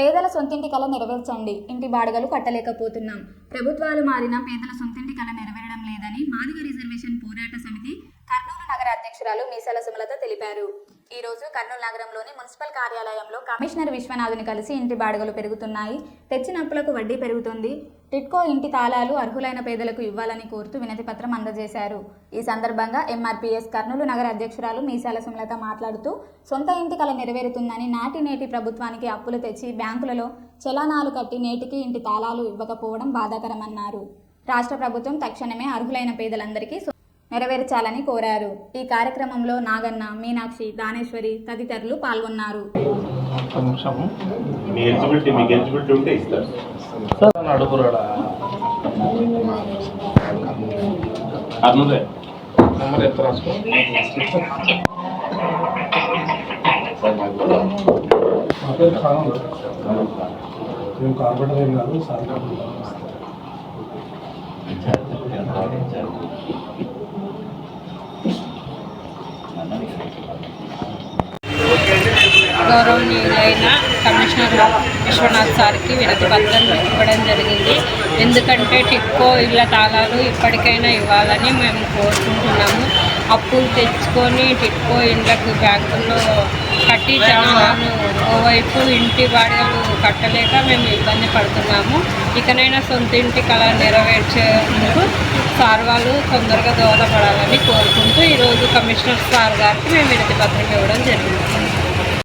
పేదల సొంతింటి కళ నెరవేర్చండి. ఇంటి బాడగలు కట్టలేకపోతున్నాం. ప్రభుత్వాలు మారిన పేదల సొంతింటి కళ నెరవేరడం లేదని మాదిగ రిజర్వేషన్ పోరాట సమితి అధ్యక్షురాలు మీసాల సుమలత తెలిపారు. ఈ రోజు కర్నూలు నగరంలోని మున్సిపల్ కార్యాలయంలో కమిషనర్ విశ్వనాథుని కలిసి ఇంటి బాడుగలు పెరుగుతున్నాయి. తెచ్చిన అప్పులకు వడ్డీ పెరుగుతుంది. టిట్కో ఇంటి తాళాలు అర్హులైన పేదలకు ఇవ్వాలని కోరుతూ వినతి పత్రం అందజేశారు. ఈ సందర్భంగా ఎంఆర్పీఎస్ కర్నూలు నగర అధ్యక్షురాలు మీసాల సుమలత మాట్లాడుతూ సొంత ఇంటి కళ నెరవేరుతుందని నాటి నేటి ప్రభుత్వానికి అప్పులు తెచ్చి బ్యాంకులలో చలానాలు కట్టి నేటికి ఇంటి తాళాలు ఇవ్వకపోవడం బాధాకరమన్నారు. రాష్ట్ర ప్రభుత్వం తక్షణమే అర్హులైన పేదలందరికీ నెరవేర్చాలని కోరారు. ఈ కార్యక్రమంలో నాగన్న మీనాక్షి దానేశ్వరి తదితరులు పాల్గొన్నారు. మేము కార్పొరేటర్ ఏం కాదు సార్ గౌరవనీయులైన కమిషనర్ విశ్వనాథ్ సార్కి వినతి పత్రం ఇవ్వడం జరిగింది. ఎందుకంటే టిక్కో ఇళ్ళ తాళాలు ఇప్పటికైనా ఇవ్వాలని మేము కోరుకుంటున్నాము. అప్పులు తెచ్చుకొని టిక్కో ఇండ్లకు బ్యాంకుల్లో కట్టి చలానాలు ఓవైపు ఇంటి బాడుగలు కట్టలేక మేము ఇబ్బంది పడుతున్నాము. ఇకనైనా సొంత ఇంటి కళ నెరవేర్చేందుకు సార్ వాళ్ళు తొందరగా దోహదపడాలని కోరుకుంటూ ఈరోజు కమిషనర్ సార్ గారికి మేము వినతి పత్రం ఇవ్వడం జరిగింది.